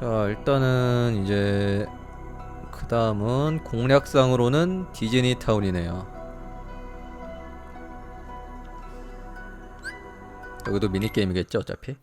자 일단은 이제 그 다음은 공략상으로는 디즈니 타운이네요. 여기도 미니 게임이겠죠 어차피.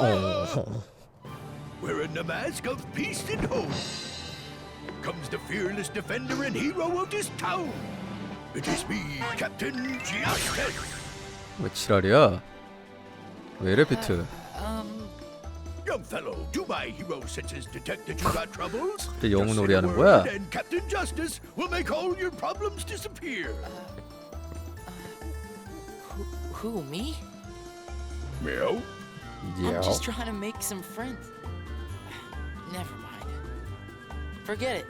어. Wearing the mask of peace and hope comes the fearless defender and hero of this town. It is me, Captain Justice. 왜 지랄이야? 왜 이래 비트? Um, Young fellow, do my hero senses detect that you got troubles? 갑자기 영웅 Just say 놀이 a 하는 word 거야? And Captain Justice will make all your problems disappear. who, me? Meow. 야. I'm just trying to make some friends. Never mind. Forget it.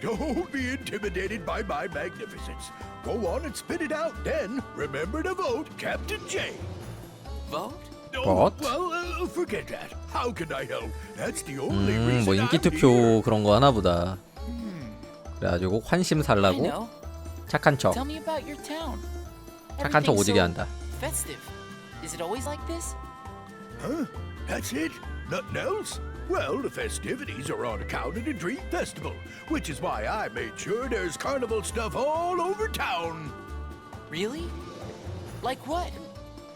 Don't be intimidated by my magnificence. Go on and spit it out. Then remember to vote Captain J. Vote? Oh, What? Well, uh, forget that. How can I help? That's the only 음, reason 뭐 인기 I'm here. 투표 그런 거 하나 보다. 그래가지고 환심 I 살라고 know. 착한 척, Tell me about your town. 착한 척 Everything's 오지게 so 한다. Festive. Is it always like this? Huh? That's it? Nothing else? Well, the festivities are on account of the Dream Festival, which is why I made sure there's carnival stuff all over town. Really? Like what?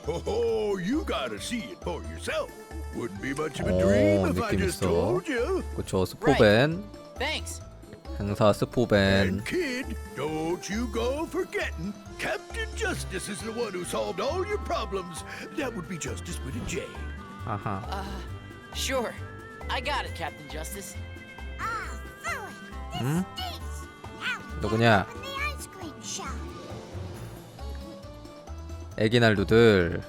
Ho ho, you gotta see it for yourself. Wouldn't be much of a Oh, dream if I 느낌 just 있어. told you. 그쵸 스포벤 Thanks. 행사 스포벤 And kid, don't you go forgetting, Captain Justice is the one who solved all your problems. That would be Justice with a J. 아하 Uh, sure. I got it, Captain Justice. Ah, fooey! This Hmm? stinks! Now we 누구냐? open the ice cream shop. 애기 날두들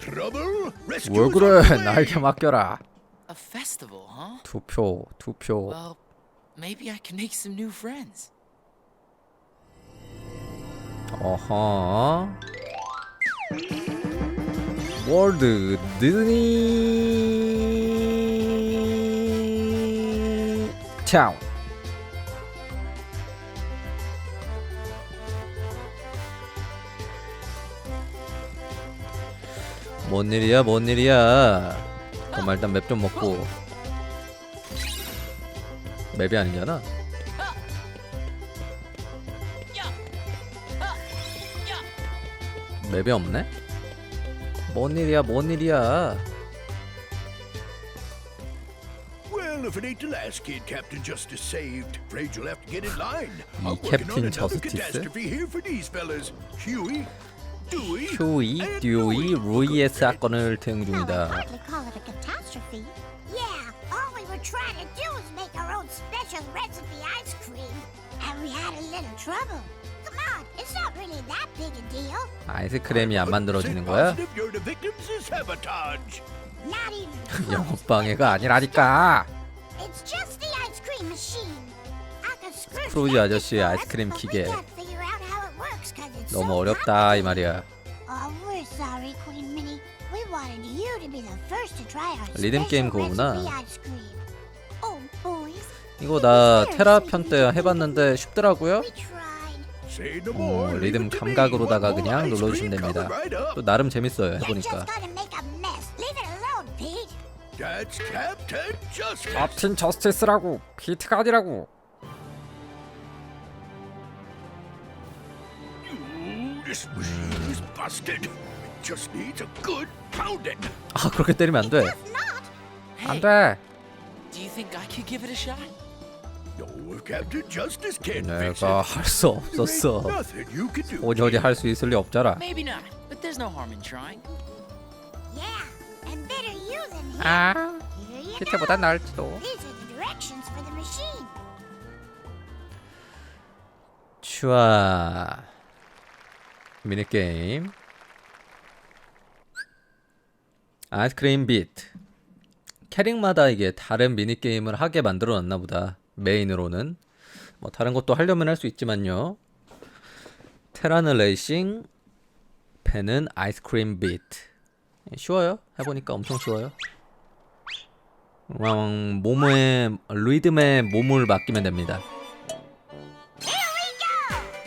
Trouble? Rescue 왜 is 그래. 나에게 맡겨라 A festival, huh? 투표 투표 Well, maybe I can make some new friends. 어허 월드 디즈니 타운 뭔 일이야 뭔 일이야? 정말 일단 맵 좀 먹고. 맵이 아니잖아. 맵이 없네? 뭔 일이야 뭔 일이야 Well, if it ain't the last kid Captain Justice saved, afraid you'll have to get in line. 이 I'm working 캡틴 on another catastrophe here for these fellas. Huey, Dewey, and 듀이. 루이의 사건을 대응 중이다 hardly call it a catastrophe. Yeah, all we were trying to do was make our own special recipe ice cream. And we had a little trouble. Come on, it's not really that big a deal. 아이스크림이 안100% 만들어지는 거야? positive You're the victims of sabotage. Not even. 영업방해가 아니라니까 It's just the ice cream machine. I could screw 크루즈 that 아저씨의 아이스크림 기계. can't figure out how it works 'cause it's 너무 so 어렵다 이 complicated. 말이야 Oh, we're sorry, Queen Minnie. We wanted you to be the first to try our 리듬 게임 special 거구나. recipe ice cream. Oh, boys, 이거 나 테라 편 때 해봤는데 쉽더라고요 어, leave 리듬. 감각으로다가 그냥 ice 눌러주시면 cream 됩니다. 또 나름 재밌어요 해보니까 That's Captain Justice. 캡틴 저스티스라고 피트가 아니라고 Ooh, this machine is busted. It just needs a good pounding. 아 그렇게 때리면 안돼 If not, Hey, 안돼 do you think I could give it a shot? No, if Captain Justice can't fix 내가 it, 할수 there ain't 없었어 nothing you can do. 오저리 할수 있을 리 없잖아 Maybe not, but there's no harm in trying. 아 go. 나을지도. 슈아 미니게임. 아이스크림 비트. 캐릭마다 이게 다른 미니게임을 하게 만들어 놨나 보다 메인으로는. 뭐 다른 것도 하려면 할 수 있지만요. 테라는 레이싱 펜은 아이스크림 비트. 쉬워요? 해보니까 엄청 쉬워요 그냥 몸에 리듬에 몸을 맡기면 됩니다.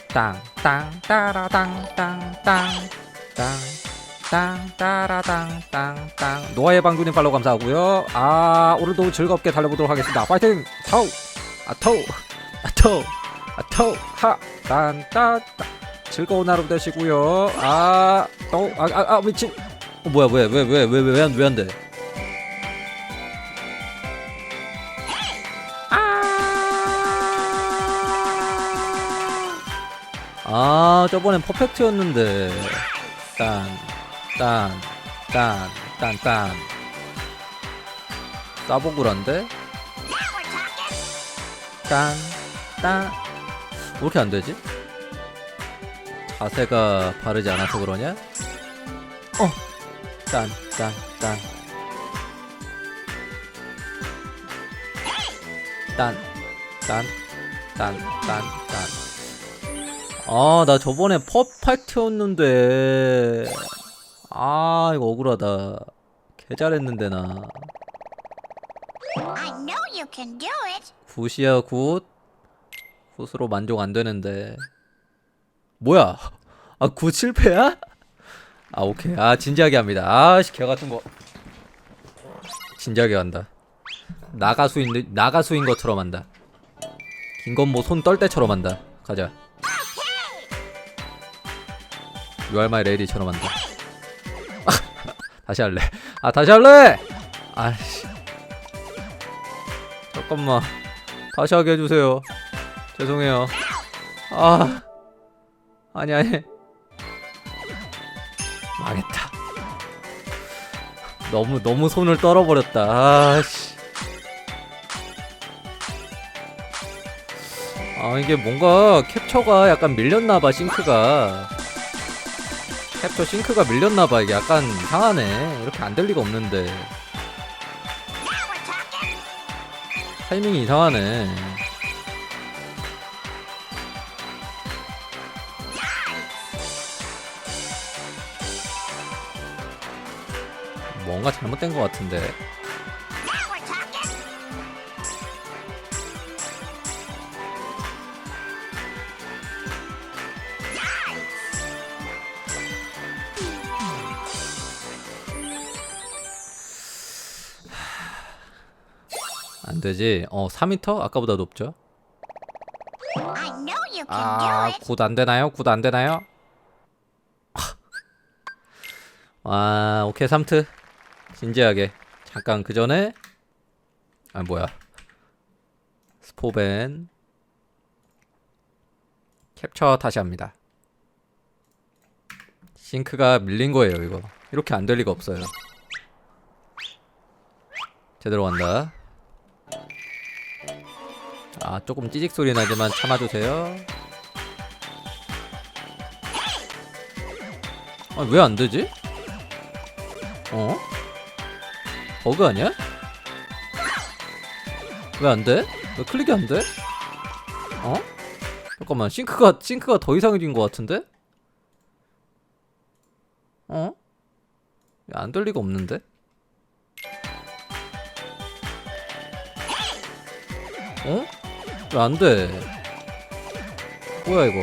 땅땅 따라당 땅땅 땅땅 따라당 땅땅 노아의 방주님 팔로우 감사하고요. 아 오늘도 즐겁게 달려보도록 하겠습니다. 파이팅! 타우 아토 아토 아토 하딴따 즐거운 하루 되시고요. 아 또아아 아, 미친 어, 뭐야 왜 왜 왜 왜왜안왜안 돼? 아 저번엔 퍼펙트였는데 딴딴딴딴딴 싸보구란데. 딴딴 왜 이렇게 안 되지? 자세가 바르지 않아서 그러냐? 어, 딴딴딴 딴 딴 딴 딴 딴 아, 나 저번에 퍼펙트였는데. 아, 이거 억울하다. 개 잘했는데 나. 굿이야 굿. 굿으로 만족 안 되는데. 뭐야? 아 굿 실패야? 아 오케이. 아 진지하게 합니다. 아씨 개 같은 거. 진지하게 한다. 나가수인 나가수인 것처럼 한다. 김건모 손떨 때처럼 한다. 가자 You are my lady처럼 한다. 다시 할래. 아 다시 할래! 아씨. 잠깐만 다시 하게 해주세요. 죄송해요. 아. 아니 아니. 망했다. 너무 너무 손을 떨어버렸다. 아씨. 아 이게 뭔가 캡처가 약간 밀렸나봐 싱크가 캡처 싱크가 밀렸나봐 이게 약간 이상하네 이렇게 안 될 리가 없는데. 타이밍이 이상하네. 뭔가 잘못된 것 같은데. 안 되지. 어, 4m? 아까보다 높죠? 아. 굿 안 되나요? 굿 안 되나요? 아, 오케이, 3트. 진지하게. 잠깐 그 전에 아, 뭐야. 스포벤 캡처 다시 합니다. 싱크가 밀린 거예요, 이거. 이렇게 안 될 리가 없어요. 제대로 간다. 아, 조금 찌직 소리 나지만 참아주세요. 아, 왜 안 되지? 어? 버그 아니야? 왜 안 돼? 왜 클릭이 안 돼? 어? 잠깐만, 싱크가, 싱크가 더 이상해진 것 같은데? 어? 안 될 리가 없는데? 어? 왜 안 돼? 뭐야 이거?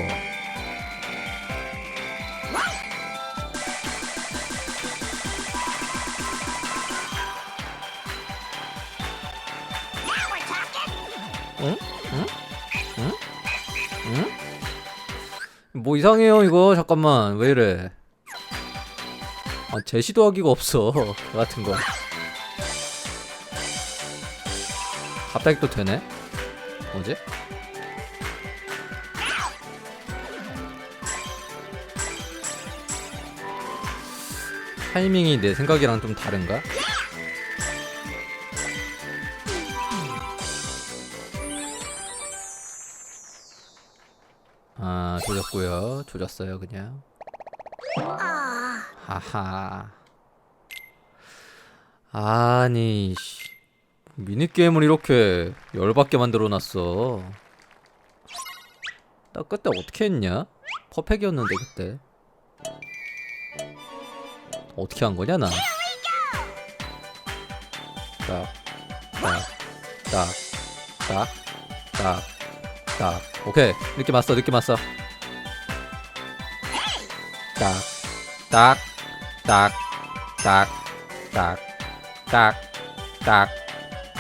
뭐 이상해요 이거 잠깐만 왜 이래? 아 제시도 하기가 없어 저 같은 거. 갑자기 또 되네? 뭐지? 타이밍이 내 생각이랑 좀 다른가? 아 조졌고요 조졌어요 그냥 Ah, 하하 아니 씨. 미니게임을 이렇게 열받게 만들어놨어 나 그때 어떻게 했냐? 퍼펙이었는데 그때 어떻게 한 거냐 나 자, 딱, 딱, 딱, 딱. 오케이. 느낌 왔어, 느낌 왔어. 딱, 딱, 딱, 딱, 딱, 딱, 딱,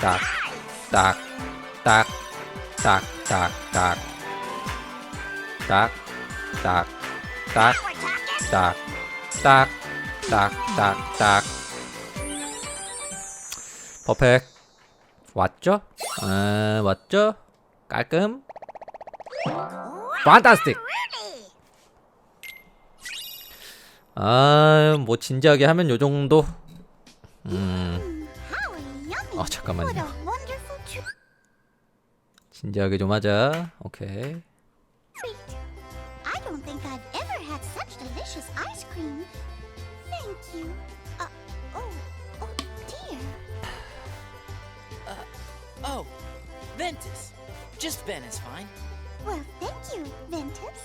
딱, 딱, 딱, 딱, 딱, 딱, 딱, 딱, 딱. 딱, 딱, 딱, 딱, 딱. 퍼펙. 왔죠? 아, 왔죠? 깔끔. 판타스틱. 아, 뭐 진지하게 하면 요 정도. 음. 아 잠깐만요. 진지하게 좀 하자. 오케이. I don't think I've ever had such delicious ice cream. Thank you. Uh, oh, oh dear. Oh, Ventus. Just Ben is fine. Well, thank you, Ventus.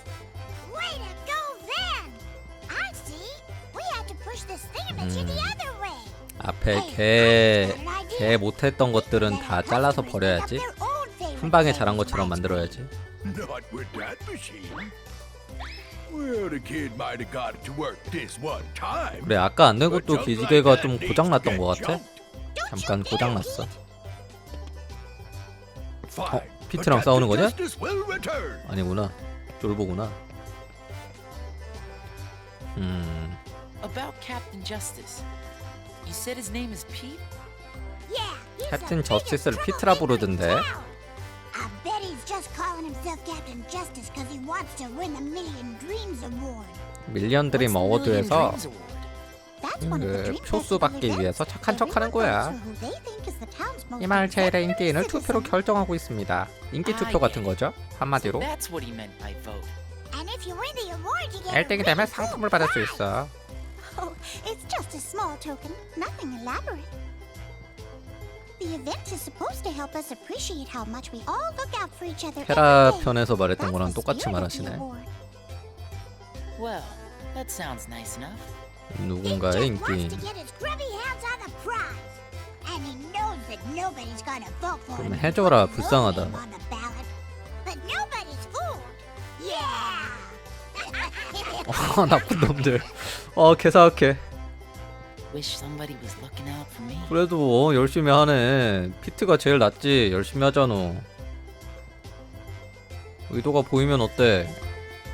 Way to go, Ven! I see. We had to push this thingamajig the other way. 앞에 개, 개 못했던 것들은 다 잘라서 버려야지. 한 방에 잘한 것처럼 만들어야지. Not with that machine. Well, the kid might have got it to work this one time. 그래, 아까 안 된 but 것도 like 기지개가 that 좀 needs 고장 to 났던 get 것 같아. 잠깐 고장 났어. Fine, 어, 피트랑 but 싸우는 거냐? Justice will return. 아니구나. 쫄보구나. 음, About Captain Justice. You said his name is Pete? 캡틴 저스티스를 피트라 부르던데. 밀리언 드림 어워드에서 그 표수 받기 위해서 착한 척하는 거야. 이말체일의 인기인을 투표로 결정하고 있습니다. 인기 투표 같은 거죠? 한마디로. 1등이 되면 상품을 받을 수 있어. The event is supposed to help us appreciate how much we all look out for each other. 헤라 every day. 편에서 말했던 That's 거랑 the 똑같이 spirit of the 말하시네. award. Well, that sounds nice enough. 누군가의 just 인기. wants to get his grubby hands on the prize. And he knows that nobody's gonna vote for 그럼 him. 해줘라, No 불쌍하다. name on the ballot. But nobody's fooled. Yeah. 어, 나쁜 놈들. 어, 개사악해. 그래도 어, 열심히 하네. 피트가 제일 낫지. 열심히 하잖아. 의도가 보이면 어때?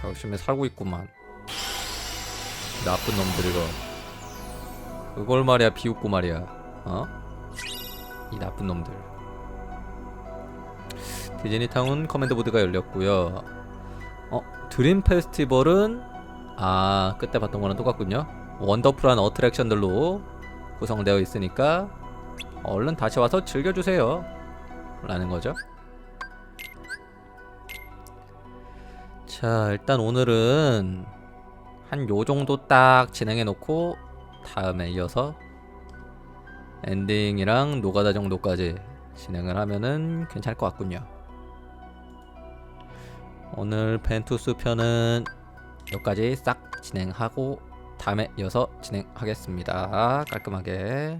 열심히 살고 있구만. 나쁜 놈들이거. 그걸 말이야 비웃고 말이야. 어? 이 나쁜 놈들. 디즈니 타운 커맨드 보드가 열렸고요. 어, 드림 페스티벌은 아, 그때 봤던 거랑 똑같군요. 원더풀한 어트랙션들로 구성되어 있으니까 얼른 다시 와서 즐겨주세요. 라는 거죠. 자, 일단 오늘은 한 요 정도 딱 진행해 놓고 다음에 이어서 엔딩이랑 노가다 정도까지 진행을 하면은 괜찮을 것 같군요. 오늘 펜투스 편은 여기까지 싹 진행하고 다음에 이어서 진행하겠습니다. 깔끔하게.